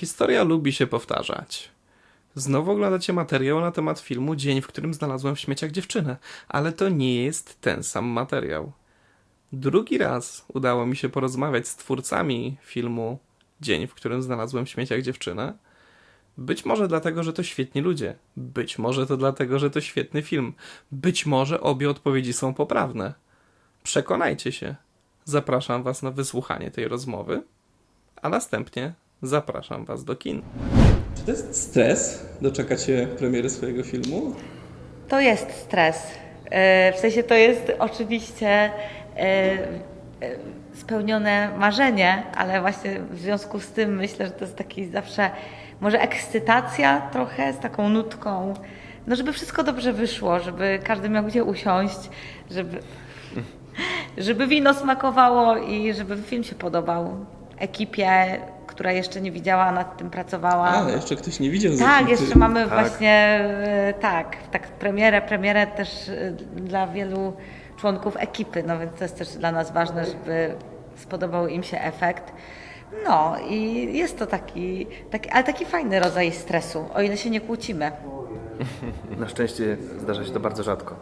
Historia lubi się powtarzać. Znowu oglądacie materiał na temat filmu Dzień, w którym znalazłem w śmieciach dziewczynę, ale to nie jest ten sam materiał. Drugi raz udało mi się porozmawiać z twórcami filmu Dzień, w którym znalazłem w śmieciach dziewczynę. Być może dlatego, że to świetni ludzie. Być może to dlatego, że to świetny film. Być może obie odpowiedzi są poprawne. Przekonajcie się. Zapraszam Was na wysłuchanie tej rozmowy, a następnie zapraszam Was do kin. Czy to jest stres doczekać się premiery swojego filmu? To jest stres. E, W sensie to jest oczywiście e, e, spełnione marzenie, ale właśnie w związku z tym myślę, że to jest taki zawsze może ekscytacja trochę z taką nutką. No, żeby wszystko dobrze wyszło, żeby każdy miał gdzie usiąść, żeby, żeby wino smakowało i żeby film się podobał ekipie, która jeszcze nie widziała, a nad tym pracowała. Ale jeszcze ktoś nie widział Tak, jeszcze mamy Tak. właśnie e, tak, tak premierę, premierę też e, dla wielu członków ekipy, no więc to jest też dla nas ważne, żeby spodobał im się efekt. No i jest to taki, taki, ale taki fajny rodzaj stresu, o ile się nie kłócimy. Na szczęście zdarza się to bardzo rzadko.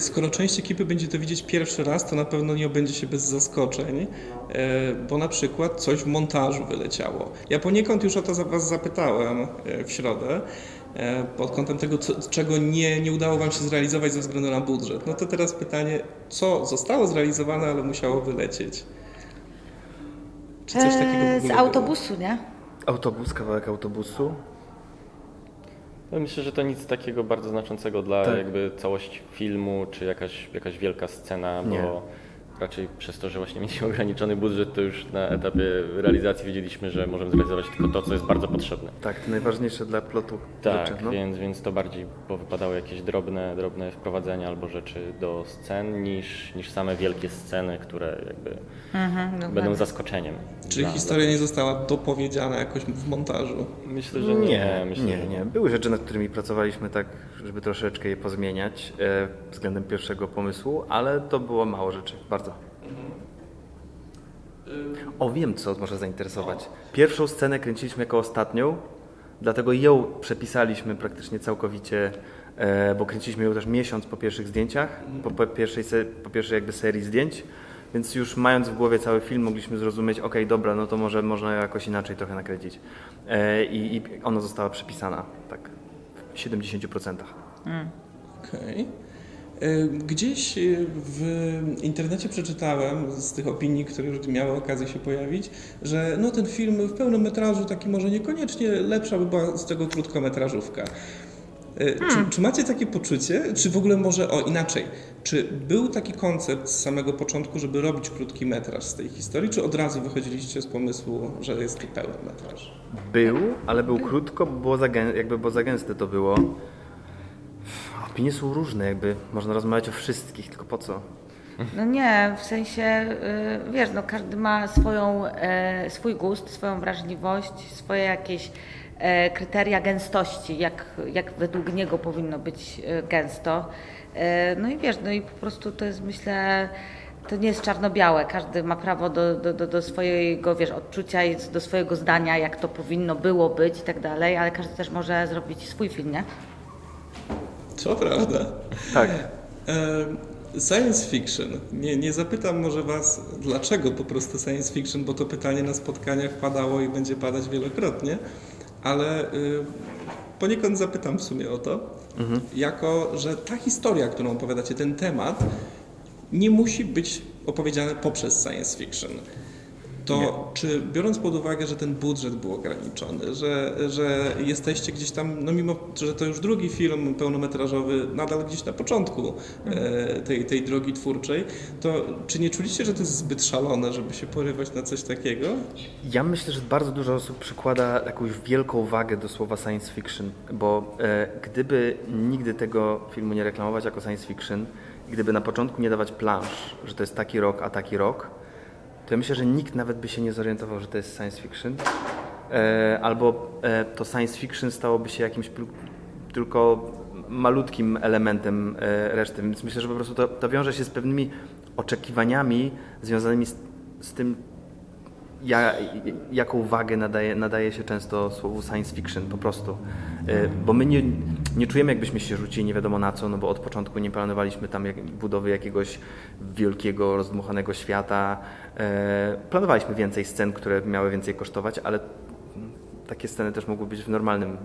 Skoro część ekipy będzie to widzieć pierwszy raz, to na pewno nie obędzie się bez zaskoczeń, e, bo na przykład coś w montażu wyleciało. Ja poniekąd już o to za- Was zapytałem e, w środę, e, pod kątem tego, co, czego nie, nie udało Wam się zrealizować ze względu na budżet. No to teraz pytanie, co zostało zrealizowane, ale musiało wylecieć? Czy coś takiego w ogóle Z było? autobusu, nie? Autobus, kawałek autobusu. No myślę, że to nic takiego bardzo znaczącego dla Tak. jakby całości filmu, czy jakaś, jakaś wielka scena, Nie. bo raczej przez to, że właśnie mieliśmy ograniczony budżet, to już na etapie realizacji wiedzieliśmy, że możemy zrealizować tylko to, co jest bardzo potrzebne. Tak, to najważniejsze dla plotu Tak, rzeczy. No. więc, więc to bardziej powypadały jakieś drobne, drobne wprowadzenia albo rzeczy do scen niż, niż same wielkie sceny, które jakby no będą zaskoczeniem. Czyli dla- historia nie została dopowiedziana jakoś w montażu? Myślę, że nie. Myślę, nie, że nie. Były rzeczy, nad którymi pracowaliśmy tak, żeby troszeczkę je pozmieniać e, względem pierwszego pomysłu, ale to było mało rzeczy, bardzo. O, wiem, co może zainteresować. Pierwszą scenę kręciliśmy jako ostatnią, dlatego ją przepisaliśmy praktycznie całkowicie, e, bo kręciliśmy ją też miesiąc po pierwszych zdjęciach, po, po, pierwszej, se, po pierwszej jakby serii zdjęć, więc już mając w głowie cały film mogliśmy zrozumieć, ok, dobra, no to może można jakoś inaczej trochę nakręcić. E, i, I ona została przepisana, tak, w 70%. Okej. E, Gdzieś e, w internecie przeczytałem z tych opinii, które już miały okazję się pojawić, że no ten film w pełnym metrażu taki może niekoniecznie lepsza by była z tego krótkometrażówka. E, Czy, czy macie takie poczucie? Czy w ogóle może, o inaczej, czy był taki koncept z samego początku, żeby robić krótki metraż z tej historii, czy od razu wychodziliście z pomysłu, że jest to pełen metraż? Był, ale był krótko, bo było za, gę- jakby, bo za gęste to było. Opinie są różne, jakby można rozmawiać o wszystkich, tylko po co? No nie, w sensie, y, wiesz, no każdy ma swoją, e, swój gust, swoją wrażliwość, swoje jakieś kryteria gęstości, jak, jak według niego powinno być e, gęsto. E, No i wiesz, no i po prostu to jest, myślę, to nie jest czarno-białe. Każdy ma prawo do, do, do, do swojego, wiesz, odczucia i do swojego zdania, jak to powinno było być i tak dalej, ale każdy też może zrobić swój film, nie? Co prawda. Tak. E, Science fiction. Nie, nie zapytam może Was, dlaczego po prostu science fiction, bo to pytanie na spotkaniach padało i będzie padać wielokrotnie, ale y, poniekąd zapytam w sumie o to, jako że ta historia, którą opowiadacie, ten temat, nie musi być opowiedziany poprzez science fiction. To czy biorąc pod uwagę, że ten budżet był ograniczony, że, że jesteście gdzieś tam, no mimo, że to już drugi film pełnometrażowy, nadal gdzieś na początku e, tej, tej drogi twórczej, to czy nie czuliście, że to jest zbyt szalone, żeby się porywać na coś takiego? Ja myślę, że bardzo dużo osób przykłada jakąś wielką wagę do słowa science fiction, bo e, gdyby nigdy tego filmu nie reklamować jako science fiction, gdyby na początku nie dawać plansz, że to jest taki rok, a taki rok, to ja myślę, że nikt nawet by się nie zorientował, że to jest science fiction. E, albo e, to science fiction stałoby się jakimś tylko malutkim elementem e, reszty. Więc myślę, że po prostu to, to wiąże się z pewnymi oczekiwaniami związanymi z, z tym, ja, jaką wagę nadaje, nadaje się często słowu science fiction po prostu. E, Bo my nie, nie czujemy, jakbyśmy się rzucili nie wiadomo na co, no bo od początku nie planowaliśmy tam jak, budowy jakiegoś wielkiego, rozdmuchanego świata. E, Planowaliśmy więcej scen, które miały więcej kosztować, ale takie sceny też mogły być w normalnym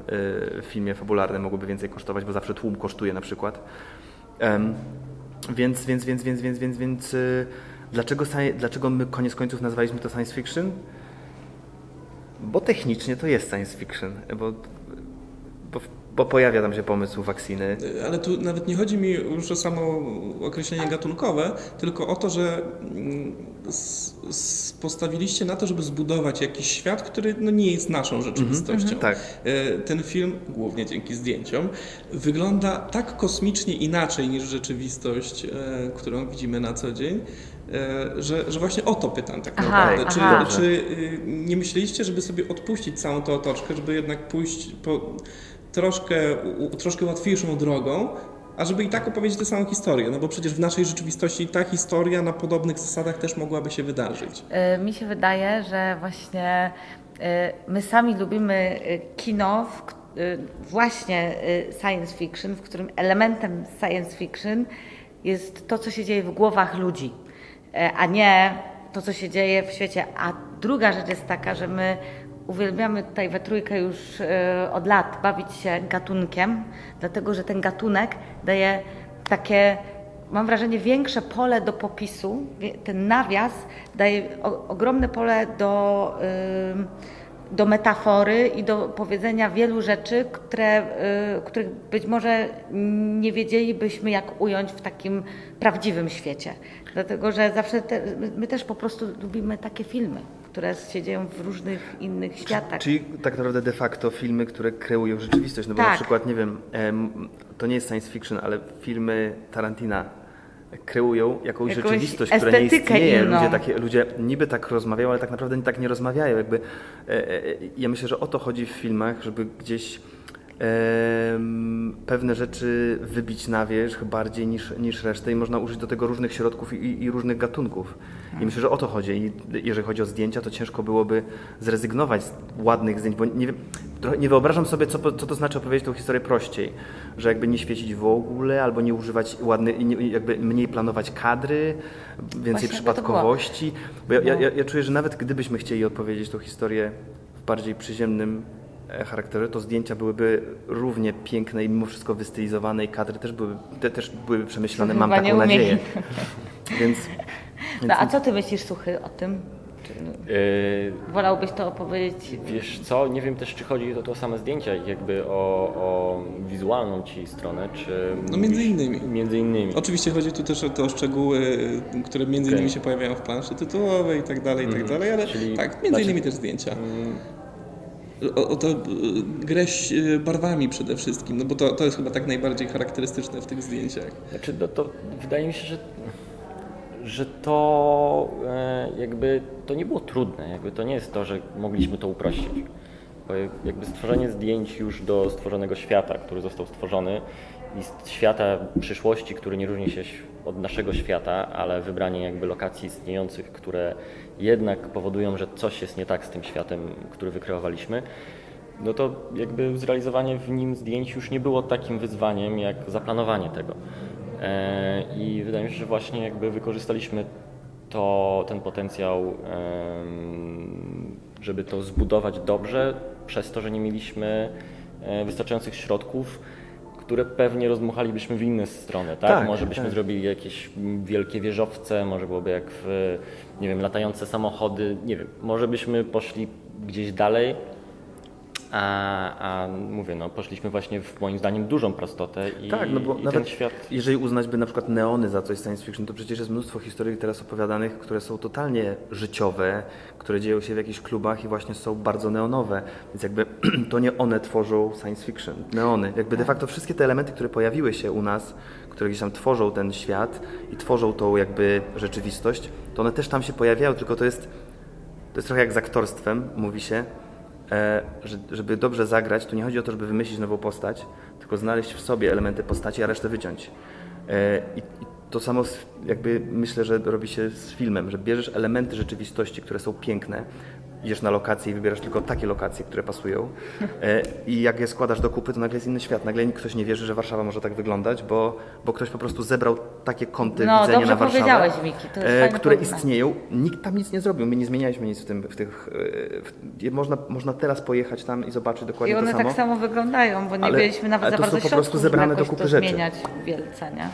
e, filmie fabularnym, mogłyby więcej kosztować, bo zawsze tłum kosztuje na przykład. Więc, więc, więc, więc, więc, więc, więc y, dlaczego, dlaczego my koniec końców nazwaliśmy to science fiction? Bo technicznie to jest science fiction, bo, bo, bo pojawia tam się pomysł wakcyny. Ale tu nawet nie chodzi mi już o samo określenie gatunkowe, tylko o to, że mm, postawiliście na to, żeby zbudować jakiś świat, który no, nie jest naszą rzeczywistością. Tak. E, Ten film, głównie dzięki zdjęciom, wygląda tak kosmicznie inaczej niż rzeczywistość, e, którą widzimy na co dzień, że, że właśnie o to pytam tak Aha, naprawdę. Czy, aha. czy y, nie myśleliście, żeby sobie odpuścić całą tę otoczkę, żeby jednak pójść po troszkę, troszkę łatwiejszą drogą, a żeby i tak opowiedzieć tę samą historię? No bo przecież w naszej rzeczywistości ta historia na podobnych zasadach też mogłaby się wydarzyć. Y, Mi się wydaje, że właśnie y, my sami lubimy kino, właśnie science fiction, w którym elementem science fiction jest to, co się dzieje w głowach ludzi, a nie to, co się dzieje w świecie. A druga rzecz jest taka, że my uwielbiamy tutaj we trójkę już y, od lat bawić się gatunkiem, dlatego że ten gatunek daje takie mam wrażenie, większe pole do popisu. Ten nawias daje ogromne pole do, ym, do metafory i do powiedzenia wielu rzeczy, które, y, których być może nie wiedzielibyśmy, jak ująć w takim prawdziwym świecie. Dlatego, że zawsze te, my- też po prostu lubimy takie filmy, które się dzieją w różnych innych światach. Czyli tak naprawdę de facto filmy, które kreują rzeczywistość. No bo Tak. na przykład, nie wiem, em, to nie jest science fiction, ale filmy Tarantina kreują jakąś, Jakąś rzeczywistość, która nie istnieje. inną. Ludzie, takie, ludzie niby tak rozmawiają, ale tak naprawdę tak nie rozmawiają. Jakby, e, e, ja myślę, że o to chodzi w filmach, żeby gdzieś pewne rzeczy wybić na wierzch bardziej niż, niż resztę i można użyć do tego różnych środków i, i różnych gatunków. I myślę, że o to chodzi. I jeżeli chodzi o zdjęcia, to ciężko byłoby zrezygnować z ładnych zdjęć, bo nie, nie wyobrażam sobie, co, co to znaczy opowiedzieć tą historię prościej. Że jakby nie świecić w ogóle, albo nie używać ładnych, jakby mniej planować kadry, więcej Właśnie przypadkowości. Bo ja, ja, No. ja, czuję, że nawet gdybyśmy chcieli opowiedzieć tą historię w bardziej przyziemnym e, charakterze, to zdjęcia byłyby równie piękne i mimo wszystko wystylizowane i kadry też byłyby, te też byłyby przemyślane, mam taką nadzieję. Więc, więc No, a co ty myślisz, Suchy, o tym? Yy, wolałbyś to opowiedzieć? Wiesz co, nie wiem też, czy chodzi o to same zdjęcia, jakby o, o wizualną ci stronę, czy... No, między innymi. Między innymi. Oczywiście chodzi tu też o te szczegóły, które między Okej. innymi się pojawiają w planszy tytułowej i tak dalej, i tak Mhm. dalej, ale Czyli- tak, między znaczy- innymi też zdjęcia. O, o to y, grę y, barwami przede wszystkim, no bo to, to jest chyba tak najbardziej charakterystyczne w tych zdjęciach. Znaczy, no to wydaje mi się, że, że to e, jakby to nie było trudne. Jakby to nie jest to, że mogliśmy to uprościć. Bo jakby stworzenie zdjęć już do stworzonego świata, który został stworzony i świata przyszłości, który nie różni się od naszego świata, ale wybranie jakby lokacji istniejących, które jednak powodują, że coś jest nie tak z tym światem, który wykreowaliśmy, no to jakby zrealizowanie w nim zdjęć już nie było takim wyzwaniem jak zaplanowanie tego. E, I wydaje mi się, że właśnie jakby wykorzystaliśmy to, ten potencjał, żeby to zbudować dobrze, przez to, że nie mieliśmy e, wystarczających środków, które pewnie rozmuchalibyśmy w inne strony, tak? Tak, może byśmy tak. zrobili jakieś wielkie wieżowce, może byłoby jak w, nie wiem, latające samochody, nie wiem, może byśmy poszli gdzieś dalej, a, a mówię, no poszliśmy właśnie w moim zdaniem dużą prostotę i, Tak, no bo i nawet ten świat... jeżeli uznać by na przykład neony za coś science fiction, to przecież jest mnóstwo historii teraz opowiadanych, które są totalnie życiowe, które dzieją się w jakichś klubach i właśnie są bardzo neonowe. Więc jakby to nie one tworzą science fiction, neony. Jakby de facto wszystkie te elementy, które pojawiły się u nas, które gdzieś tam tworzą ten świat i tworzą tą jakby rzeczywistość, to one też tam się pojawiają, tylko to jest to jest trochę jak z aktorstwem, mówi się, żeby dobrze zagrać, to nie chodzi o to, żeby wymyślić nową postać, tylko znaleźć w sobie elementy postaci, a resztę wyciąć. E, I, to samo jakby myślę, że robi się z filmem, że bierzesz elementy rzeczywistości, które są piękne, idziesz na lokacje i wybierasz tylko takie lokacje, które pasują e, i jak je składasz do kupy, to nagle jest inny świat. Nagle ktoś nie wierzy, że Warszawa może tak wyglądać, bo, bo ktoś po prostu zebrał takie kąty No, widzenia na Warszawę, Miki, to e, które istnieją. Nikt tam nic nie zrobił, my nie zmienialiśmy nic w, tym, w tych... e, W, można, można teraz pojechać tam i zobaczyć I dokładnie one to samo. tak samo wyglądają, bo nie Ale- mieliśmy nawet ale za to bardzo są po prostu zebrane żeby do kupy to rzeczy. zmieniać wielce, nie?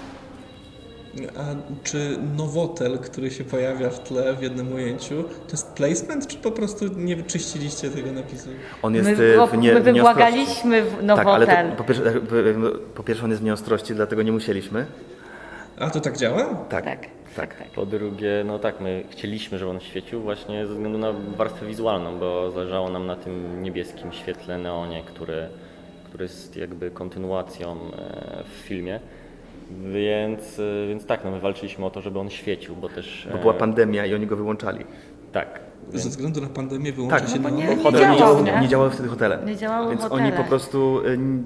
A czy nowotel, który się pojawia w tle w jednym ujęciu, to jest placement, czy po prostu nie wyczyściliście tego napisu? On jest my, go, w nie, my wybłagaliśmy w Tak, ale nowotel. to, po, pierwsze, e, po pierwsze on jest w nieostrości, dlatego nie musieliśmy. A to tak działa? Tak, Tak, tak. tak. Po drugie, no tak, my chcieliśmy, żeby on świecił właśnie ze względu na warstwę wizualną, bo zależało nam na tym niebieskim świetle neonie, który, który jest jakby kontynuacją e, w filmie. Więc, e, więc tak, no my walczyliśmy o to, żeby on świecił, bo też... Bo e, była pandemia i oni go wyłączali. Tak. Ze względu na pandemię wyłącza Tak, się no bo nie- neon? nie działał, nie, nie? nie działały wtedy hotele. Nie działały Więc hotele. oni po prostu,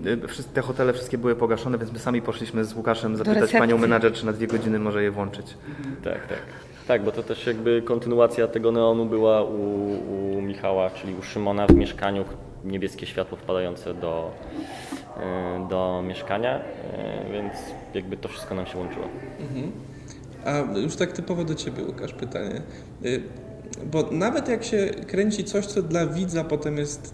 y, y, te hotele wszystkie były pogaszone, więc my sami poszliśmy z Łukaszem zapytać panią menadżer, czy na dwie godziny może je włączyć. Tak, tak. Tak, bo to też jakby kontynuacja tego neonu była u, u Michała, czyli u Szymona w mieszkaniu, niebieskie światło wpadające do, e, do mieszkania, e, więc jakby to wszystko nam się łączyło. A już tak typowo do Ciebie, Łukasz, pytanie. Y, Bo nawet jak się kręci coś, co dla widza potem jest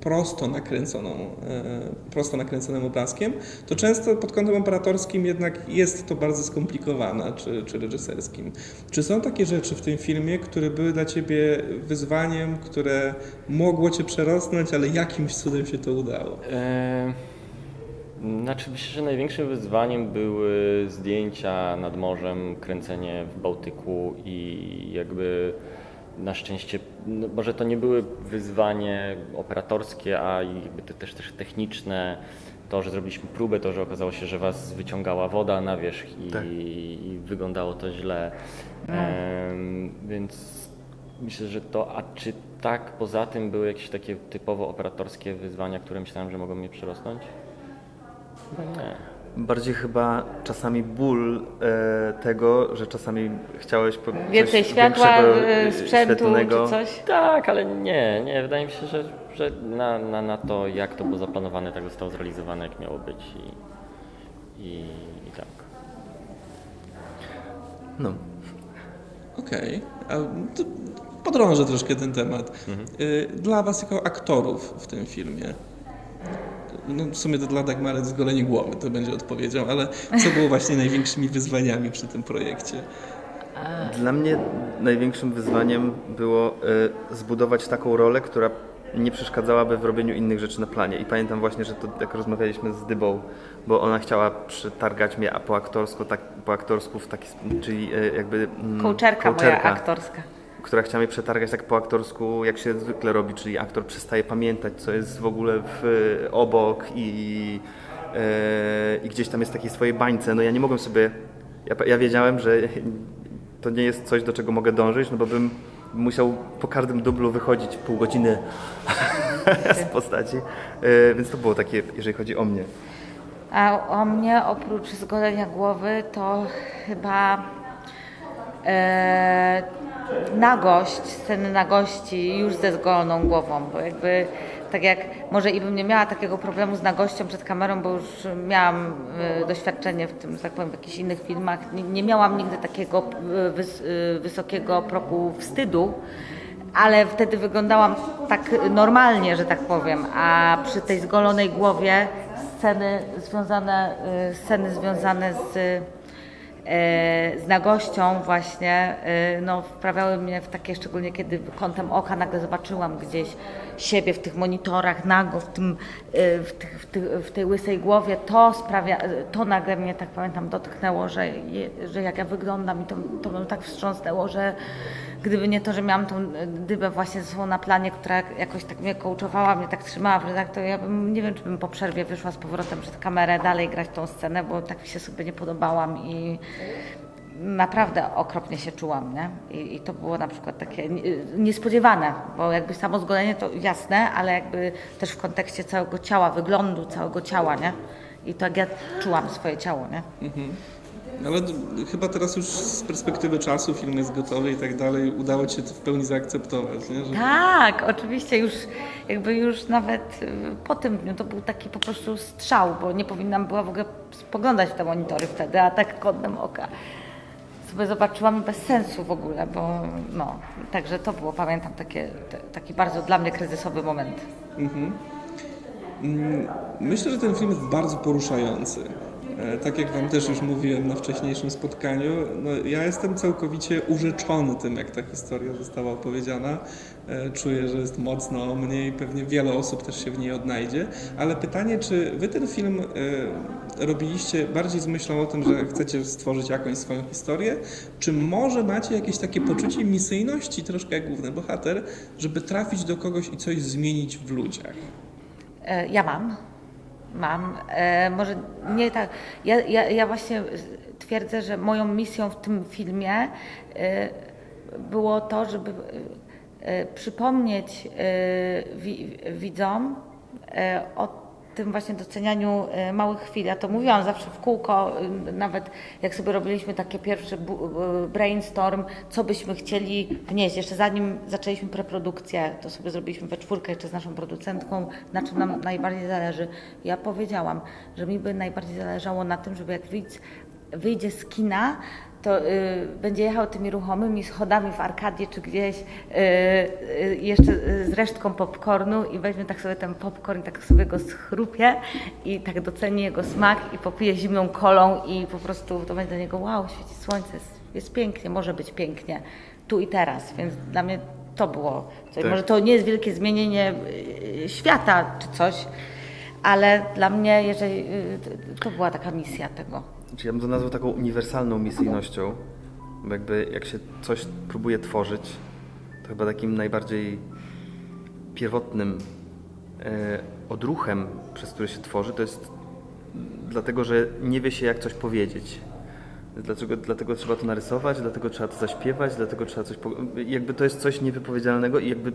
prosto nakręconą, e, prosto nakręconym obrazkiem, to często pod kątem operatorskim jednak jest to bardzo skomplikowane, czy, czy reżyserskim. Czy są takie rzeczy w tym filmie, które były dla Ciebie wyzwaniem, które mogło Cię przerosnąć, ale jakimś cudem się to udało? E, Znaczy myślę, że największym wyzwaniem były zdjęcia nad morzem, kręcenie w Bałtyku i jakby na szczęście, no może to nie były wyzwanie operatorskie, a jakby te też, też techniczne. To, że zrobiliśmy próbę, to, że okazało się, że was wyciągała woda na wierzch i, Tak. i wyglądało to źle. Em, więc myślę, że to, a czy tak poza tym były jakieś takie typowo operatorskie wyzwania, które myślałem, że mogą mnie przerosnąć? Chyba nie. Bardziej chyba czasami ból e, tego, że czasami chciałeś po, Więcej coś światła, większego, y, y, sprzętu świetlnego. czy coś? Tak, ale nie, nie. Wydaje mi się, że, że na, na, na to, jak to było zaplanowane, tak zostało zrealizowane, jak miało być i, i, i tak. No. Okej, a to podrążę troszkę ten temat. Mhm. Y, Dla Was jako aktorów w tym filmie, no w sumie to dla Dagmary z golenie głowy to będzie odpowiedzią, ale co było właśnie największymi wyzwaniami przy tym projekcie? Dla mnie największym wyzwaniem było e, zbudować taką rolę, która nie przeszkadzałaby w robieniu innych rzeczy na planie. I pamiętam właśnie, że to jak rozmawialiśmy z Dybą, bo ona chciała przytargać mnie po aktorsku, tak, po aktorsku w taki, czyli e, jakby mm, Kołczerka moja kołczerka, aktorska. Która chciała mnie przetargać tak po aktorsku, jak się zwykle robi, czyli aktor przestaje pamiętać, co jest w ogóle w, obok i, e, i gdzieś tam jest w takiej swojej bańce. No ja nie mogłem sobie, ja, ja wiedziałem, że to nie jest coś, do czego mogę dążyć, no bo bym musiał po każdym dublu wychodzić pół godziny z postaci, e, więc to było takie, jeżeli chodzi o mnie. A o mnie oprócz zgolenia głowy to chyba e, nagość, sceny nagości już ze zgoloną głową, bo jakby tak jak może i bym nie miała takiego problemu z nagością przed kamerą, bo już miałam e, doświadczenie w tym, że tak powiem, w jakichś innych filmach, nie, nie miałam nigdy takiego wys, e, wysokiego progu wstydu, ale wtedy wyglądałam tak normalnie, że tak powiem, a przy tej zgolonej głowie sceny związane, y, sceny związane z, y, z nagością właśnie, y, no wprawiały mnie w takie, szczególnie kiedy kątem oka nagle zobaczyłam gdzieś siebie w tych monitorach nago, w, tym, y, w, tych, w, tych, w tej łysej głowie, to sprawia, to nagle mnie tak pamiętam dotknęło, że, że jak ja wyglądam i to, to mnie tak wstrząsnęło, że gdyby nie to, że miałam tą dybę właśnie ze sobą na planie, która jakoś tak mnie kołczowała, mnie tak trzymała w rękach, to ja bym, nie wiem, czy bym po przerwie wyszła z powrotem przed kamerę dalej grać tą scenę, bo tak mi się sobie nie podobałam i naprawdę okropnie się czułam, nie? I, i to było na przykład takie nie- niespodziewane, bo jakby samo zgolenie to jasne, ale jakby też w kontekście całego ciała, wyglądu całego ciała, nie? I to jak ja czułam swoje ciało, nie? Ale d- chyba teraz już z perspektywy czasu film jest gotowy i tak dalej, udało Ci się to w pełni zaakceptować, nie? Że Tak, oczywiście już jakby już nawet y, po tym dniu to był taki po prostu strzał, bo nie powinnam była w ogóle spoglądać w te monitory wtedy, a tak kątem oka sobie zobaczyłam bez sensu w ogóle, bo no, także to było, pamiętam, takie, te, taki bardzo dla mnie kryzysowy moment. Myślę, że ten film jest bardzo poruszający. E, Tak jak Wam też już mówiłem na wcześniejszym spotkaniu, no ja jestem całkowicie urzeczony tym, jak ta historia została opowiedziana. E, Czuję, że jest mocno o mnie i pewnie wiele osób też się w niej odnajdzie. Ale pytanie, czy Wy ten film e, robiliście bardziej z myślą o tym, że chcecie stworzyć jakąś swoją historię, czy może macie jakieś takie poczucie misyjności, troszkę jak główny bohater, żeby trafić do kogoś i coś zmienić w ludziach? Ja mam. Mam. E, może nie tak. Ja, ja, ja właśnie twierdzę, że moją misją w tym filmie e, było to, żeby e, przypomnieć e, wi, widzom e, o tym właśnie docenianiu e, małych chwil. Ja to mówiłam zawsze w kółko, e, nawet jak sobie robiliśmy takie pierwszy e, brainstorm, co byśmy chcieli wnieść. Jeszcze zanim zaczęliśmy preprodukcję, to sobie zrobiliśmy we czwórkę jeszcze z naszą producentką, na czym nam najbardziej zależy. Ja powiedziałam, że mi by najbardziej zależało na tym, żeby jak widz wyjdzie z kina, to y, będzie jechał tymi ruchomymi schodami w Arkadię czy gdzieś y, y, jeszcze z resztką popcornu i weźmie tak sobie ten popcorn i tak sobie go schrupie i tak doceni jego smak i popije zimną kolą i po prostu to będzie dla niego wow, świeci słońce, jest, jest pięknie, może być pięknie, tu i teraz, więc dla mnie to było coś. Tak. Może to nie jest wielkie zmienienie świata czy coś, ale dla mnie, jeżeli to była taka misja tego. Znaczy, ja bym to nazwał taką uniwersalną misyjnością, bo jakby jak się coś próbuje tworzyć, to chyba takim najbardziej pierwotnym e, odruchem, przez który się tworzy, to jest dlatego, że nie wie się jak coś powiedzieć. Dlaczego, dlatego trzeba to narysować, dlatego trzeba to zaśpiewać, dlatego trzeba coś. Jakby to jest coś niewypowiedzialnego i jakby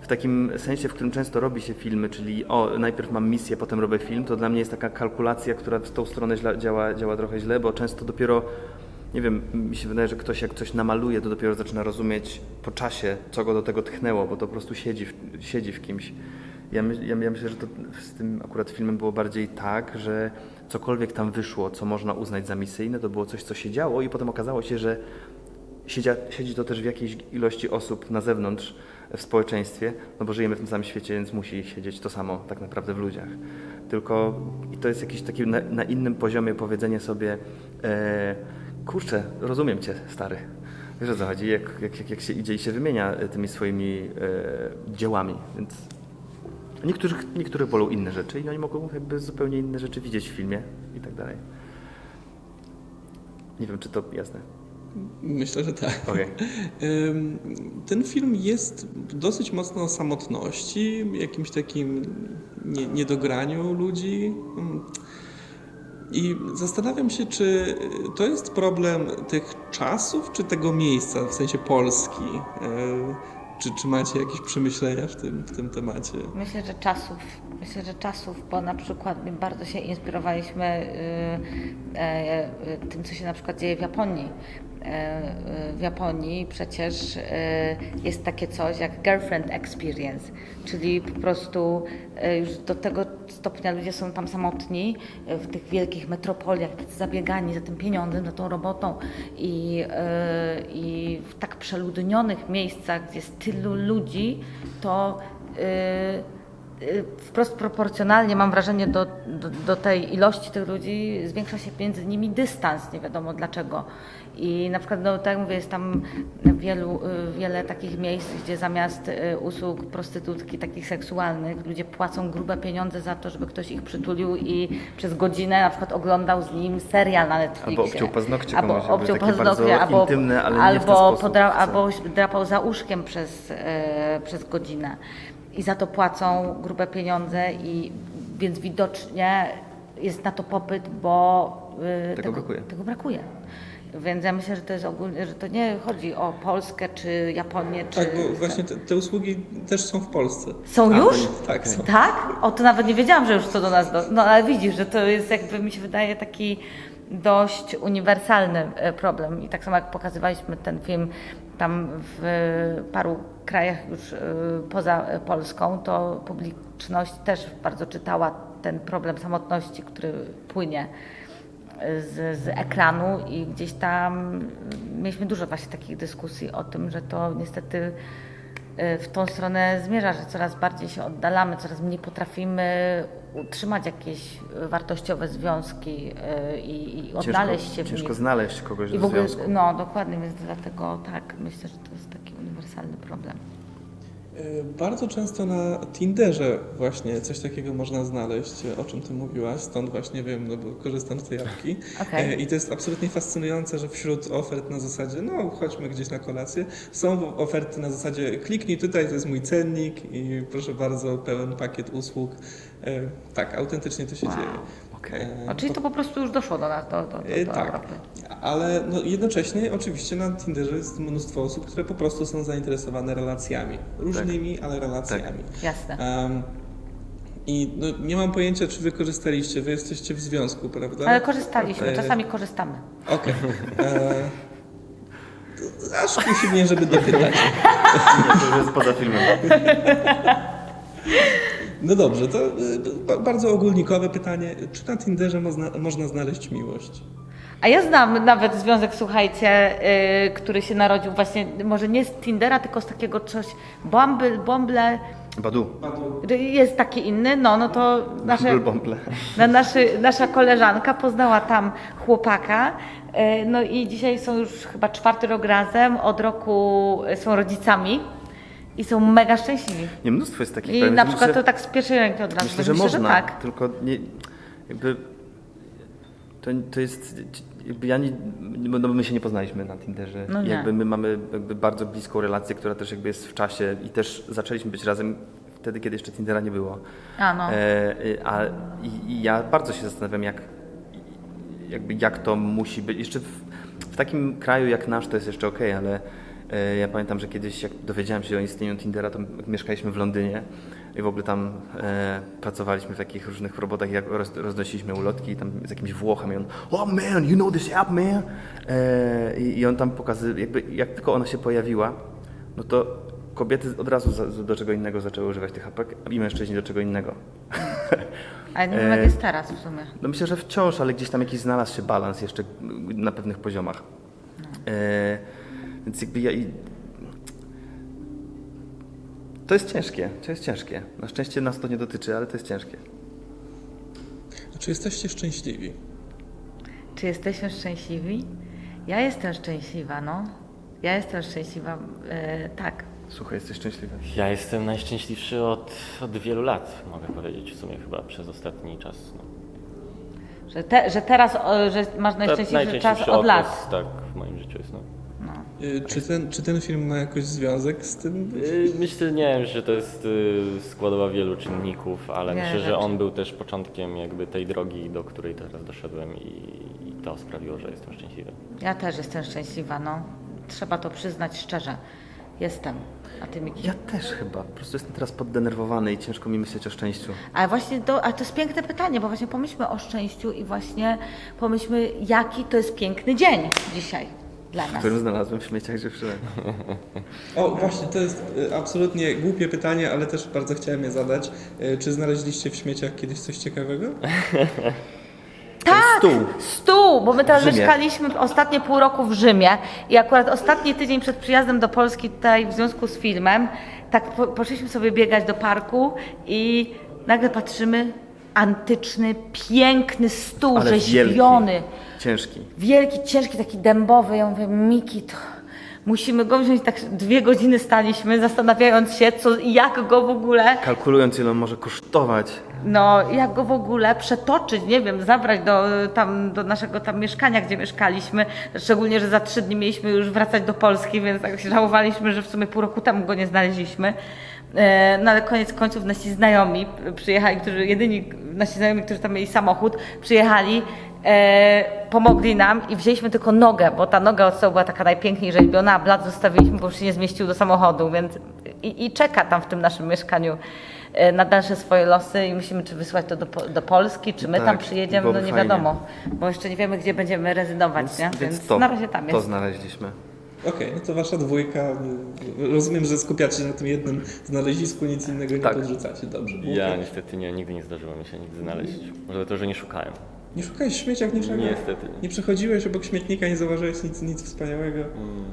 w takim sensie, w którym często robi się filmy, czyli o, najpierw mam misję, potem robię film, to dla mnie jest taka kalkulacja, która w tą stronę źle, działa, działa trochę źle, bo często dopiero, nie wiem, mi się wydaje, że ktoś jak coś namaluje, to dopiero zaczyna rozumieć po czasie, co go do tego tchnęło, bo to po prostu siedzi w, siedzi w kimś. Ja, my, ja, ja myślę, że to z tym akurat filmem było bardziej tak, że cokolwiek tam wyszło, co można uznać za misyjne, to było coś, co się działo i potem okazało się, że siedzia, siedzi to też w jakiejś ilości osób na zewnątrz w społeczeństwie, no bo żyjemy w tym samym świecie, więc musi siedzieć to samo tak naprawdę w ludziach. Tylko i to jest jakiś taki na, na innym poziomie powiedzenie sobie e, kurczę, rozumiem cię stary. Wiesz o co chodzi, jak, jak, jak, się idzie i się wymienia e, tymi swoimi e, dziełami, więc niektórych, niektórych wolą inne rzeczy i oni mogą jakby zupełnie inne rzeczy widzieć w filmie i tak dalej. Nie wiem, czy to jasne. Myślę, że tak. Okej. Ym, Ten film jest dosyć mocno o samotności, jakimś takim nie, niedograniu ludzi. Ym, I zastanawiam się, czy to jest problem tych czasów, czy tego miejsca, w sensie Polski. Yy, Czy, czy macie jakieś przemyślenia w tym, w tym temacie? Myślę, że czasów. Myślę, że czasów, bo na przykład my bardzo się inspirowaliśmy y, e, y, tym, co się na przykład dzieje w Japonii. E, y, w Japonii przecież y, jest takie coś jak girlfriend experience, czyli po prostu już do tego stopnia ludzie są tam samotni w tych wielkich metropoliach, zabiegani za tym pieniądzem, za tą robotą i, i w tak przeludnionych miejscach, gdzie jest tylu ludzi, to wprost proporcjonalnie mam wrażenie do, do, do tej ilości tych ludzi zwiększa się między nimi dystans, nie wiadomo dlaczego. I na przykład, no, tak jak mówię, jest tam wielu, y, wiele takich miejsc, gdzie zamiast y, usług prostytutki takich seksualnych, ludzie płacą grube pieniądze za to, żeby ktoś ich przytulił i przez godzinę na przykład oglądał z nim serial na Netflixie. Albo obciął paznokcie Albo komuś, obciął paznokcie, albo, intymne, ale nie w ten albo, sposób albo drapał za uszkiem przez, przez godzinę. I za to płacą grube pieniądze i więc widocznie jest na to popyt, bo e, Tego brakuje. Tego brakuje. Więc ja myślę, że to jest ogólnie, że to nie chodzi o Polskę czy Japonię, czy... Tak, bo właśnie te, te usługi też są w Polsce. Są A, już? nie- Tak, są. Tak? O, to nawet nie wiedziałam, że już to do nas. Do... No ale widzisz, że to jest jakby mi się wydaje taki dość uniwersalny e, problem. I tak samo jak pokazywaliśmy ten film tam w paru krajach już e, poza Polską, to publiczność też bardzo czytała ten problem samotności, który płynie z, z ekranu i gdzieś tam mieliśmy dużo właśnie takich dyskusji o tym, że to niestety y, w tą stronę zmierza, że coraz bardziej się oddalamy, coraz mniej potrafimy utrzymać jakieś wartościowe związki y, i, i odnaleźć się w ciężko nich. znaleźć kogoś I do w ogóle, związku. no dokładnie, więc dlatego tak, myślę, że to jest taki uniwersalny problem. E, Bardzo często na Tinderze właśnie coś takiego można znaleźć, e, o czym ty mówiłaś, stąd właśnie wiem, no bo korzystam z tej apki. Okej. E, I to jest absolutnie fascynujące, że wśród ofert na zasadzie, no chodźmy gdzieś na kolację, są oferty na zasadzie kliknij tutaj, to jest mój cennik i proszę bardzo, pełen pakiet usług. Tak, autentycznie to się dzieje. Okej. E, czyli to po prostu już doszło do nas, do, do, do, E, do tak. Europy. Ale no, jednocześnie oczywiście na Tinderze jest mnóstwo osób, które po prostu są zainteresowane relacjami. Różnymi, ale relacjami. Jasne. Em, I no, nie mam pojęcia, czy wy korzystaliście. Wy jesteście w związku, prawda? Ale korzystaliśmy, E, czasami korzystamy. Okej. E, to Aż kusi mnie, żeby dopytać. Nie, to już jest poza filmem. No dobrze, to y, ba- bardzo ogólnikowe pytanie. Czy na Tinderze można, znaleźć miłość? A ja znam nawet związek, słuchajcie, yy, który się narodził właśnie, może nie z Tindera, tylko z takiego coś, Bumble, Bumble, Badu. jest taki inny, no, no to nasze, Bumble. na naszy, nasza koleżanka poznała tam chłopaka, yy, no i dzisiaj są już chyba czwarty rok razem, od roku są rodzicami i są mega szczęśliwi. Nie, mnóstwo jest takich I pewnych. na Myślę, przykład że- to tak z pierwszej ręki od razu. Myślę, że Myślę, można, tak. tylko nie, jakby to, to jest, jakby ja nie, no bo my się nie poznaliśmy na Tinderze. No nie. jakby my mamy jakby bardzo bliską relację, która też jakby jest w czasie i też zaczęliśmy być razem wtedy, kiedy jeszcze Tindera nie było. A no. E, y, a, i, I ja bardzo się zastanawiam, jak, jakby jak to musi być. Jeszcze w, w takim kraju jak nasz to jest jeszcze okej, ale e, ja pamiętam, że kiedyś jak dowiedziałem się o istnieniu Tindera, to mieszkaliśmy w Londynie i w ogóle tam e, pracowaliśmy w takich różnych robotach, jak roz, roznosiliśmy ulotki i tam z jakimś Włochem i on Oh man, you know this app, man! E, i, on tam pokazywał, jakby jak tylko ona się pojawiła, no to kobiety od razu za, do czego innego zaczęły używać tych apek, i mężczyźni do czego innego. Ale nie wiem, jak e, jest teraz w sumie. No myślę, że wciąż, ale gdzieś tam jakiś znalazł się balans jeszcze na pewnych poziomach. E, więc jakby ja i... To jest ciężkie, to jest ciężkie. Na szczęście nas to nie dotyczy, ale to jest ciężkie. Czy jesteście szczęśliwi? Czy jesteśmy szczęśliwi? Ja jestem szczęśliwa, no. Ja jestem szczęśliwa, e, tak. Słuchaj, jesteś szczęśliwy. Ja jestem najszczęśliwszy od, od wielu lat, mogę powiedzieć, w sumie chyba przez ostatni czas. No. Że, te, że teraz, o, że masz najszczęśliwszy czas od okres, lat. Tak, w moim życiu jest. No. Y, Czy ten, czy ten film ma jakoś związek z tym? Yy, Myślę, nie wiem, że to jest yy, składowa wielu czynników, ale Wiele myślę, że rzeczy. on był też początkiem jakby tej drogi, do której teraz doszedłem i, i to sprawiło, że jestem szczęśliwy. Ja też jestem szczęśliwa, no. Trzeba to przyznać szczerze. Jestem. A ty, Miki? Ja też chyba. Po prostu jestem teraz poddenerwowany i ciężko mi myśleć o szczęściu. Ale właśnie to, ale to jest piękne pytanie, bo właśnie pomyślmy o szczęściu i właśnie pomyślmy, jaki to jest piękny dzień dzisiaj dla nas. którym znalazłem w śmieciach dziewczynę. O, właśnie, to jest y, absolutnie głupie pytanie, ale też bardzo chciałem je zadać. Y, Czy znaleźliście w śmieciach kiedyś coś ciekawego? Tak, Stół. stół, bo my teraz Rzymie. mieszkaliśmy ostatnie pół roku w Rzymie i akurat ostatni tydzień przed przyjazdem do Polski tutaj w związku z filmem, tak po, poszliśmy sobie biegać do parku i nagle patrzymy, antyczny, piękny stół Ale rzeźbiony. wielki, ciężki. Wielki, ciężki, taki dębowy. Ja mówię, Miki, to musimy go wziąć. Tak dwie godziny staliśmy, zastanawiając się, co, jak go w ogóle Kalkulując, ile on może kosztować. no, jak go w ogóle przetoczyć, nie wiem, zabrać do, tam, do naszego tam mieszkania, gdzie mieszkaliśmy. Szczególnie, że za trzy dni mieliśmy już wracać do Polski, więc tak się żałowaliśmy, że w sumie pół roku temu go nie znaleźliśmy. E, No ale koniec końców nasi znajomi przyjechali, którzy jedyni nasi znajomi, którzy tam mieli samochód, przyjechali, e, pomogli nam i wzięliśmy tylko nogę, bo ta noga od była taka najpiękniej rzeźbiona, a blat zostawiliśmy, bo już się nie zmieścił do samochodu, więc i, i czeka tam w tym naszym mieszkaniu e, na dalsze swoje losy i musimy czy wysłać to do, do Polski, czy my tam Tak, przyjedziemy, byłoby no nie fajnie. wiadomo, bo jeszcze nie wiemy, gdzie będziemy rezydować, nie? Więc, to, na razie tam to jest. znaleźliśmy. Okej, no to wasza dwójka. Rozumiem, że skupiacie się na tym jednym znalezisku, nic innego nie Tak. podrzucacie. Dobrze. Ja Okej. niestety nie, nigdy nie zdarzyło mi się nic znaleźć. Może to, że nie szukałem. Nie szukałeś w śmieciach niczego? Niestety. Nie przechodziłeś obok śmietnika, nie zauważyłeś nic, nic wspaniałego? Mm.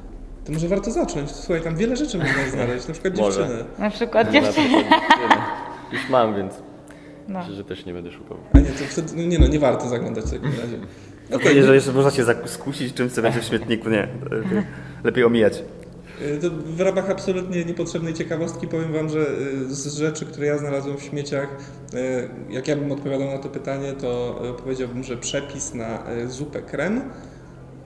To może warto zacząć. Słuchaj, tam wiele rzeczy można znaleźć, na przykład Może. dziewczyny. Na przykład Na dziewczyny. przykład dziewczyny. Już mam, więc No. myślę, że też nie będę szukał. A nie, to wtedy, no nie no, nie warto zaglądać w takim razie. Okej, to jeżeli jeszcze można się skusić czymś, co będzie w śmietniku, nie. Lepiej, omijać. Y, To w ramach absolutnie niepotrzebnej ciekawostki powiem Wam, że y, z rzeczy, które ja znalazłem w śmieciach, y, jak ja bym odpowiadał na to pytanie, to powiedziałbym, że przepis na zupę krem.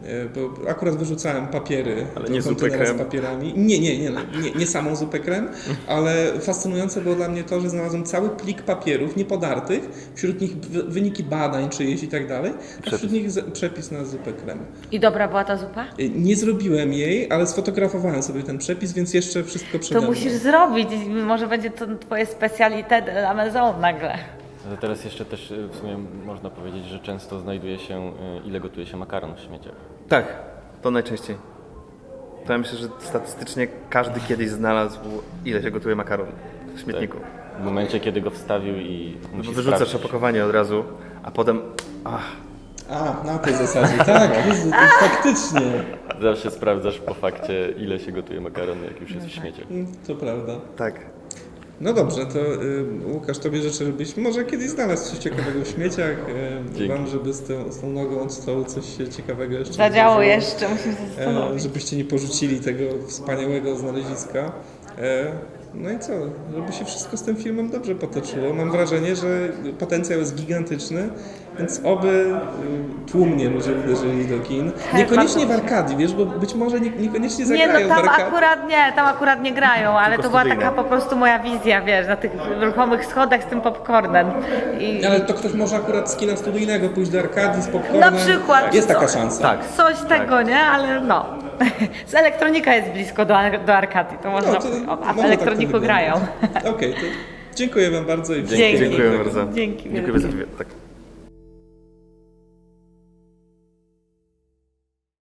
Y, Bo akurat wyrzucałem papiery Ale nie zupę krem. z papierami. Nie, nie, nie, no, nie, nie samą zupę krem, ale fascynujące było dla mnie to, że znalazłem cały plik papierów niepodartych, wśród nich wy- wyniki badań czyjeś i tak dalej, a wśród nich przepis na zupę krem. I dobra była ta zupa? Y, Nie zrobiłem jej, ale sfotografowałem sobie ten przepis, więc jeszcze wszystko przede To musisz zrobić, może będzie to twoje la maison nagle. Teraz jeszcze też y, w sumie można powiedzieć, że często znajduje się, y, ile gotuje się makaron w śmieciach. Tak, to najczęściej. To ja myślę, że statystycznie każdy kiedyś znalazł, ile się gotuje makaron w śmietniku. W momencie, kiedy go wstawił i musi Bo wyrzucasz sprawdzić. opakowanie od razu, a potem... Ach, A, na tej zasadzie, tak, Jezu, to faktycznie. Zawsze sprawdzasz po fakcie, ile się gotuje makaron, jak już jest w śmieciach. Mm, To prawda. tak. No dobrze, to y, Łukasz, tobie życzę, żebyś może kiedyś znalazł coś ciekawego w śmieciach. Y, wam, żeby z, tą- z tą nogą od stołu coś się ciekawego jeszcze Zadziało wydarzyło. jeszcze, musimy się E, zastanowić. żebyście nie porzucili tego wspaniałego znaleziska. E, no i co? Żeby się wszystko z tym filmem dobrze potoczyło. Mam wrażenie, że potencjał jest gigantyczny, więc oby y, tłumnie ludzie uderzyli do kin. Niekoniecznie w Arkadii, wiesz, bo być może nie, niekoniecznie Nie, zagrają no tam akurat nie, tam akurat nie grają, ale Tylko to była studyjne. taka po prostu moja wizja, wiesz, na tych ruchomych schodach z tym popcornem. I Ale to ktoś może akurat z kina studyjnego pójść do Arkadii z popcornem. Na przykład. Jest taka szansa. Tak. coś tego, nie? Ale no. Z elektronika jest blisko do, do Arkadii, to można, No, to a w tak elektroniku to grają. Okej, to dziękuję Wam bardzo i Dzięki. Dziękuję bardzo. Dzięki Dziękuję za wywiad. Tak.